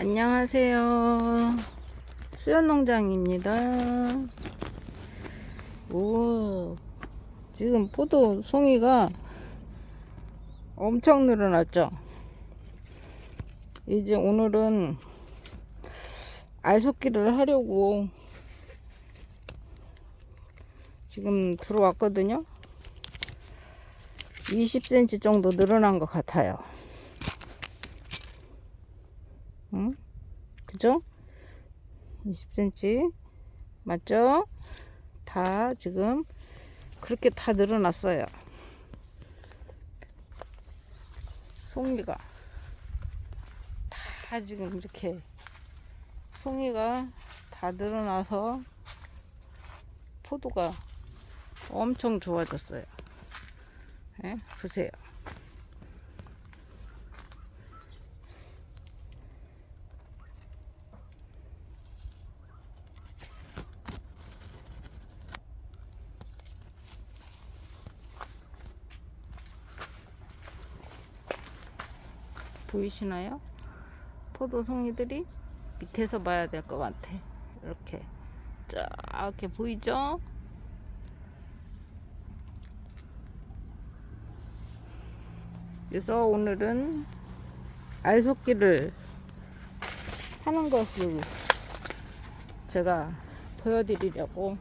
안녕하세요. 수연농장입니다. 오, 지금 포도 송이가 엄청 늘어났죠? 이제 오늘은 알속기를 하려고 지금 들어왔거든요. 20cm 정도 늘어난 것 같아요. 응? 그죠? 20cm 맞죠? 다 지금 그렇게 다 늘어났어요. 송이가 다 지금 이렇게 송이가 다 늘어나서 포도가 엄청 좋아졌어요. 예? 보세요. 보이시나요? 포도 송이들이 밑에서 봐야 될 것 같아. 이렇게 쫙 이렇게 보이죠? 그래서 오늘은 알속기를 하는 것을 제가 보여드리려고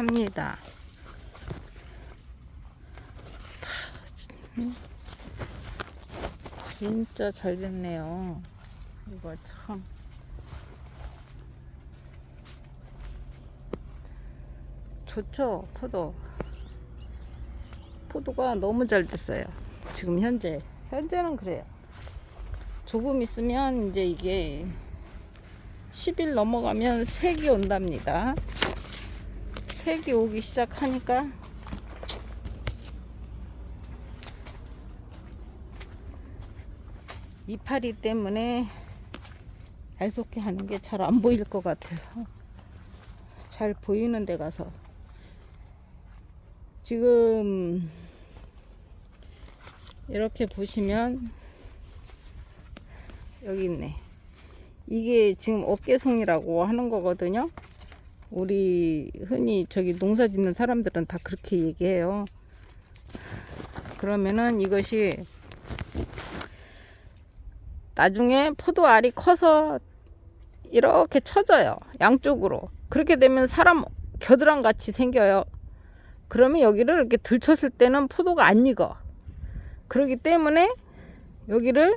합니다. 진짜 잘 됐네요. 이거 참. 좋죠, 포도. 포도가 너무 잘 됐어요. 지금 현재. 현재는 그래요. 조금 있으면 이제 이게 10일 넘어가면 색이 온답니다. 색이 오기 시작하니까. 이파리 때문에 알속기 하는 게 잘 안 보일 것 같아서 잘 보이는 데 가서. 지금 이렇게 보시면 여기 있네. 이게 지금 어깨송이라고 하는 거거든요 우리 흔히 저기 농사 짓는 사람들은 다 그렇게 얘기해요 그러면은 이것이 나중에 포도 알이 커서 이렇게 쳐져요. 양쪽으로. 그렇게 되면 사람 겨드랑 같이 생겨요. 그러면 여기를 이렇게 들쳤을 때는 포도가 안 익어. 그렇기 때문에 여기를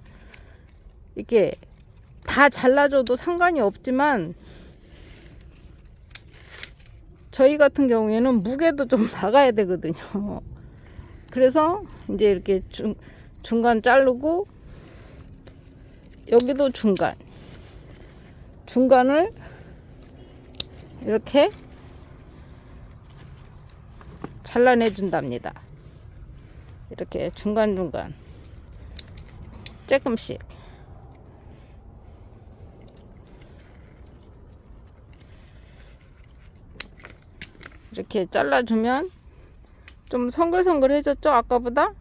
이렇게 다 잘라줘도 상관이 없지만 저희 같은 경우에는 무게도 좀 나가야 되거든요. 그래서 이제 이렇게 중, 중간 자르고 여기도 중간. 중간을 이렇게 잘라내 준답니다. 이렇게 중간중간. 조금씩 이렇게 잘라주면 좀 성글성글해졌죠 아까보다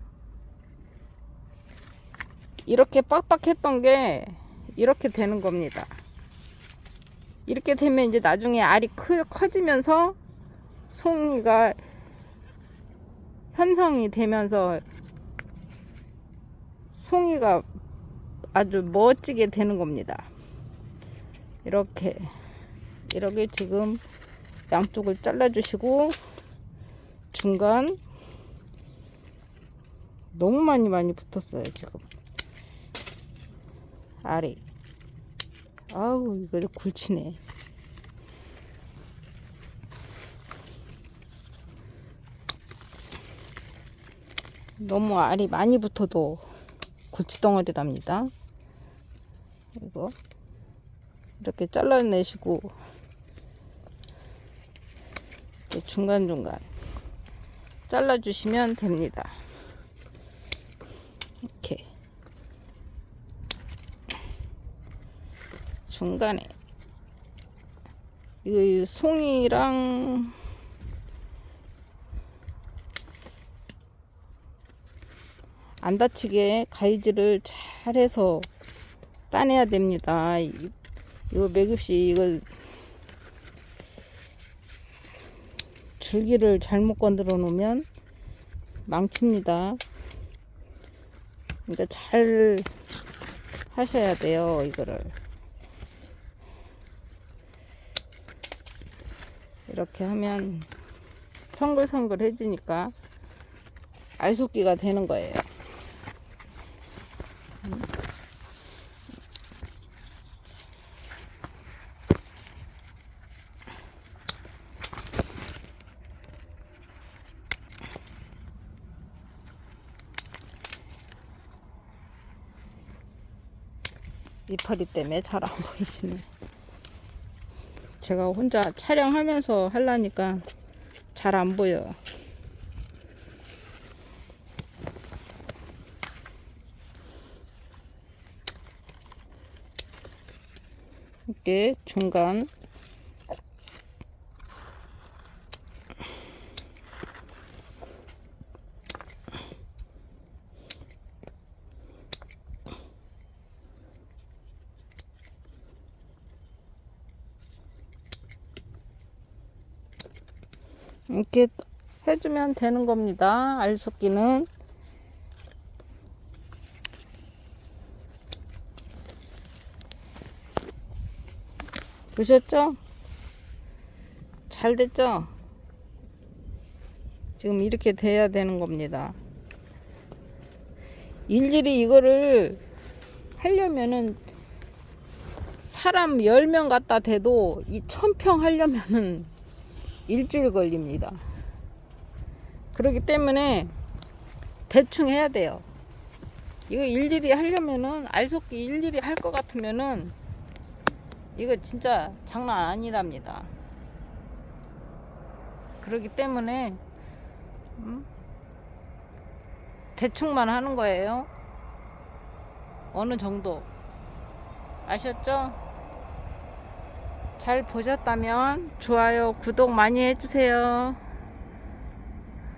이렇게 빡빡했던 게 이렇게 되는 겁니다. 이렇게 되면 이제 나중에 알이 크, 커지면서 송이가 현성이 되면서 송이가 아주 멋지게 되는 겁니다. 이렇게 이렇게 지금 양쪽을 잘라주시고 중간 너무 많이 많이 붙었어요 지금. 아래. 아우 이거 굴치네. 너무 알이 많이 붙어도 골치덩어리랍니다. 이거. 이렇게 잘라내시고 중간중간 잘라주시면 됩니다 이렇게 중간에 이 송이랑 안 다치게 가위질을 잘해서 따내야 됩니다. 이- 이거 매급시 이거 줄기를 잘못 건드려 놓으면 망칩니다. 그러니까 잘 하셔야 돼요, 이거를. 이렇게 하면 성글성글해지니까 알속기가 되는 거예요. 이파리 때문에 잘 안 보이시네. 제가 혼자 촬영하면서 하려니까 잘 안 보여요. 이렇게 중간 이렇게 해주면 되는 겁니다. 알속기는 보셨죠? 잘 됐죠? 지금 이렇게 돼야 되는 겁니다. 일일이 이거를 하려면은 사람 10명 갖다 대도 이 천평 하려면은 일주일 걸립니다. 그렇기 때문에 대충 해야 돼요. 이거 일일이 하려면은 알속기 일일이 할 것 같으면은 이거 진짜 장난 아니랍니다. 그렇기 때문에 음? 대충만 하는 거예요. 어느 정도 아셨죠? 잘 보셨다면 좋아요, 구독 많이 해주세요.